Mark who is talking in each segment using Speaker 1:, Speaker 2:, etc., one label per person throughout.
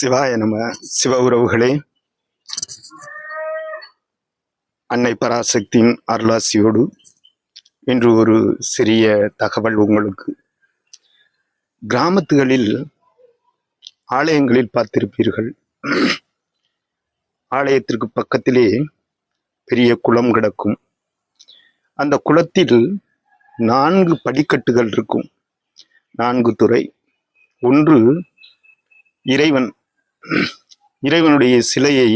Speaker 1: சிவாய நம சிவ உறவுகளே. அன்னை பராசக்தியின் அருளாசியோடு இன்று ஒரு சிறிய தகவல் உங்களுக்கு. கிராமத்துகளில் ஆலயங்களில் பார்த்திருப்பீர்கள். ஆலயத்திற்கு பக்கத்திலே பெரிய குளம் கிடக்கும். அந்த குளத்தில் நான்கு படிக்கட்டுகள் இருக்கும். நான்கு துறை. ஒன்று இறைவன் இறைவனுடைய சிலையை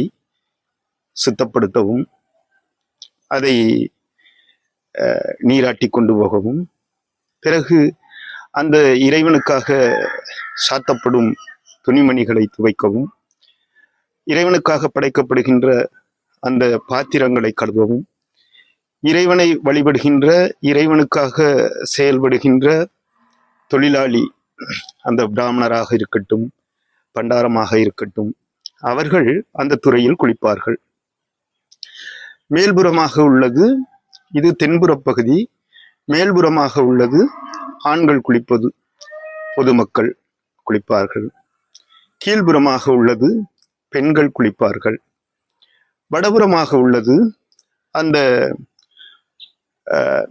Speaker 1: சுத்தப்படுத்தவும் அதை நீராட்டி கொண்டு போகவும் பிறகு அந்த இறைவனுக்காக சாத்தப்படும் துணிமணிகளை துவைக்கவும் இறைவனுக்காக படைக்கப்படுகின்ற அந்த பாத்திரங்களை கழுவவும் இறைவனை வழிபடுகின்ற இறைவனுக்காக செயல்படுகின்ற தொழிலாளி அந்த பிராமணராக இருக்கட்டும் பண்டாரமாக இருக்கட்டும். அவர்கள் அந்த துறையில் குளிப்பார்கள். மேல்புறமாக உள்ளது இது தென்புற பகுதி. மேல்புறமாக உள்ளது ஆண்கள் குளிப்பது பொதுமக்கள் குளிப்பார்கள். கீழ்புறமாக உள்ளது பெண்கள் குளிப்பார்கள். வடபுறமாக உள்ளது அந்த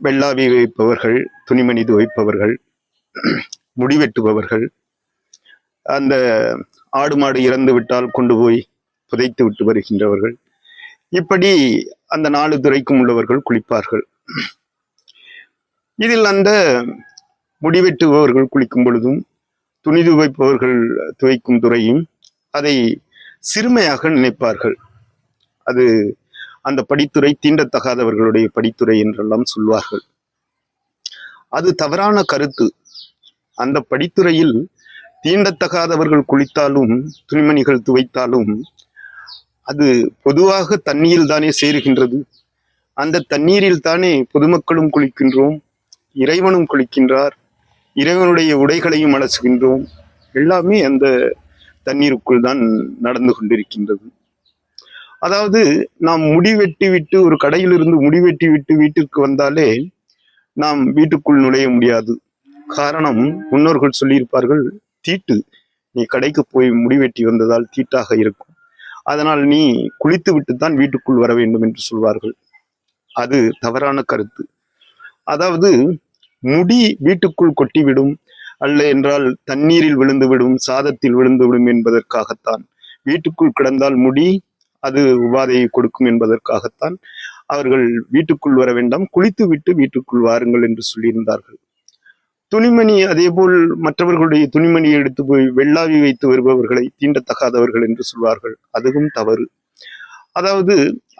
Speaker 1: வெள்ளாவி வைப்பவர்கள் துணிமணி துவைப்பவர்கள் முடிவெட்டுபவர்கள் அந்த ஆடு மாடு இறந்து விட்டால் கொண்டு போய் புதைத்து விட்டு வருகின்றவர்கள். இப்படி அந்த நாலு துறைக்கும் உள்ளவர்கள் குளிப்பார்கள். இதில் அந்த முடிவெட்டுபவர்கள் குளிக்கும் பொழுதும் துணி துவைப்பவர்கள் துவைக்கும் துறையும் அதை சிறுமையாக நினைப்பார்கள். அது அந்த படித்துறை தீண்டத்தகாதவர்களுடைய படித்துறை என்றெல்லாம் சொல்வார்கள். அது தவறான கருத்து. அந்த படித்துறையில் தீண்டத்தகாதவர்கள் குளித்தாலும் துணிமணிகள் துவைத்தாலும் அது பொதுவாக தண்ணீரில் தானே சேருகின்றது. அந்த தண்ணீரில் தானே பொதுமக்களும் குளிக்கின்றோம் இறைவனும் குளிக்கின்றார் இறைவனுடைய உடைகளையும் அலசுகின்றோம். எல்லாமே அந்த தண்ணீருக்குள் தான் நடந்து கொண்டிருக்கின்றது. அதாவது நாம் முடி வெட்டி விட்டு ஒரு கடையிலிருந்து முடி வெட்டி விட்டு வீட்டிற்கு வந்தாலே நாம் வீட்டுக்குள் நுழைய முடியாது. காரணம் முன்னோர்கள் சொல்லியிருப்பார்கள் தீட்டு நீ கடைக்கு போய் முடிவெட்டி வந்ததால் தீட்டாக இருக்கும். அதனால் நீ குளித்து விட்டுத்தான் வீட்டுக்குள் வர வேண்டும் என்று சொல்வார்கள். அது தவறான கருத்து. அதாவது முடி வீட்டுக்குள் கொட்டிவிடும் அல்ல என்றால் தண்ணீரில் விழுந்துவிடும் சாதத்தில் விழுந்துவிடும் என்பதற்காகத்தான். வீட்டுக்குள் கிடந்தால் முடி அது உபாதையை கொடுக்கும் என்பதற்காகத்தான் அவர்கள் வீட்டுக்குள் வர வேண்டாம் குளித்து விட்டு வீட்டுக்குள் வாருங்கள் என்று சொல்லியிருந்தார்கள். துணிமணி அதேபோல் மற்றவர்களுடைய துணிமணியை எடுத்து போய் வெள்ளாவி வைத்து வருபவர்களை தீண்டத்தகாதவர்கள் என்று சொல்வார்கள். அதுவும் தவறு. அதாவது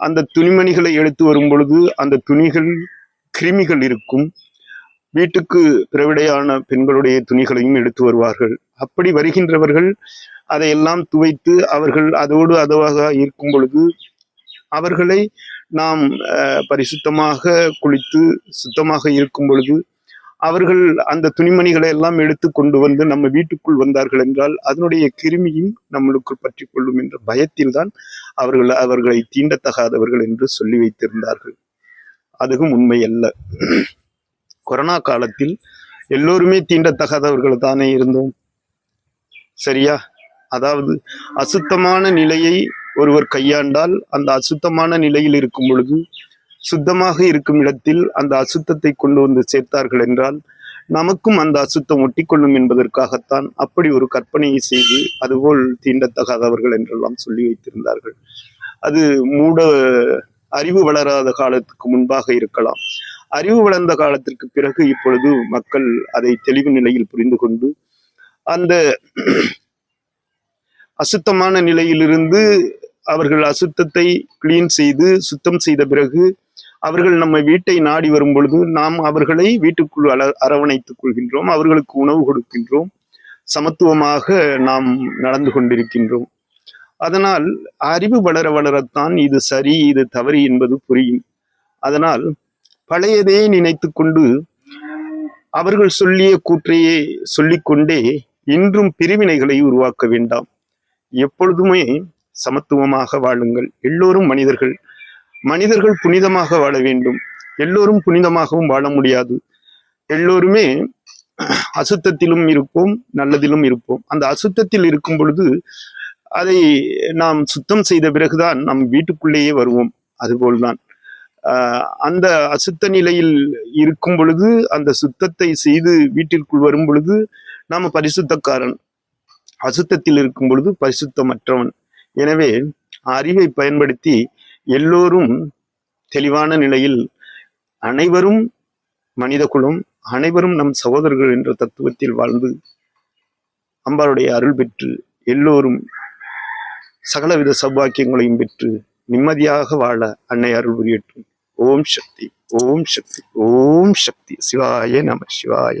Speaker 1: அந்த துணிமணிகளை எடுத்து வரும் பொழுது அந்த துணிகள் கிருமிகள் இருக்கும். வீட்டுக்கு பிறவிடையான பெண்களுடைய துணிகளையும் எடுத்து வருவார்கள். அப்படி வருகின்றவர்கள் அதையெல்லாம் துவைத்து அவர்கள் அதோடு அதுவாக இருக்கும் பொழுது அவர்களை நாம் பரிசுத்தமாக குளித்து சுத்தமாக இருக்கும் பொழுது அவர்கள் அந்த துணிமணிகளை எல்லாம் எடுத்து கொண்டு வந்து நம்ம வீட்டுக்குள் வந்தார்கள் என்றால் அதனுடைய கிருமியும் நம்மளுக்குள் பற்றி கொள்ளும் என்ற பயத்தில் தான் அவர்கள் அவர்களை தீண்டத்தகாதவர்கள் என்று சொல்லி வைத்திருந்தார்கள். அதுவும் உண்மை அல்ல கொரோனா காலத்தில் எல்லோருமே தீண்டத்தகாதவர்கள் தானே இருந்தோம். சரியா? அதாவது அசுத்தமான நிலையை ஒருவர் கையாண்டால் அந்த அசுத்தமான நிலையில் இருக்கும் பொழுது சுத்தமாக இருக்கும் இடத்தில் அந்த அசுத்தத்தை கொண்டு வந்து சேர்த்தார்கள் என்றால் நமக்கும் அந்த அசுத்தம் ஒட்டிக்கொள்ளும் என்பதற்காகத்தான் அப்படி ஒரு கற்பனையை செய்து அதுபோல் தீண்டத்தகாதவர்கள் என்றெல்லாம் சொல்லி வைத்திருந்தார்கள். அது மூட அறிவு வளராத காலத்துக்கு முன்பாக இருக்கலாம். அறிவு வளர்ந்த காலத்திற்கு பிறகு இப்பொழுது மக்கள் அதை தெளிவு நிலையில் புரிந்து கொண்டு அந்த அசுத்தமான நிலையிலிருந்து அவர்கள் அசுத்தத்தை கிளீன் செய்து சுத்தம் செய்த பிறகு அவர்கள் நம்ம வீட்டை நாடி வரும் பொழுது நாம் அவர்களை வீட்டுக்குள் அல அரவணைத்துக் கொள்கின்றோம். அவர்களுக்கு உணவு கொடுக்கின்றோம். சமத்துவமாக நாம் நடந்து கொண்டிருக்கின்றோம். அதனால் அறிவு வளர வளரத்தான் இது சரி இது தவறு என்பது புரியும். அதனால் பழையதே நினைத்து கொண்டு அவர்கள் சொல்லிய கூற்றையே சொல்லிக்கொண்டே இன்றும் பிரிவினைகளை உருவாக்க வேண்டாம். எப்பொழுதுமே சமத்துவமாக வாழுங்கள். எல்லோரும் மனிதர்கள். மனிதர்கள் புனிதமாக வாழ வேண்டும். எல்லோரும் புனிதமாகவும் வாழ முடியாது. எல்லோருமே அசுத்தத்திலும் இருப்போம் நல்லதிலும் இருப்போம். அந்த அசுத்தத்தில் இருக்கும் பொழுது அதை நாம் சுத்தம் செய்த பிறகுதான் நம் வீட்டுக்குள்ளேயே வருவோம். அதுபோல்தான். ஆஹ் அந்த அசுத்த நிலையில் இருக்கும் பொழுது அந்த சுத்தத்தை செய்து வீட்டிற்குள் வரும் பொழுது நாம் பரிசுத்தக்காரன். அசுத்தத்தில் இருக்கும் பொழுது பரிசுத்தமற்றவன். எனவே அறிவை பயன்படுத்தி எல்லோரும் தெளிவான நிலையில் அனைவரும் மனித குலம் அனைவரும் நம் சகோதரர்கள் என்ற தத்துவத்தில் வாழ்ந்து அம்பாளுடைய அருள் பெற்று எல்லோரும் சகலவித சௌபாக்கியங்களையும் பெற்று நிம்மதியாக வாழ அன்னை அருள் புரியட்டும். ஓம் சக்தி ஓம் சக்தி ஓம் சக்தி. சிவாய நம சிவாய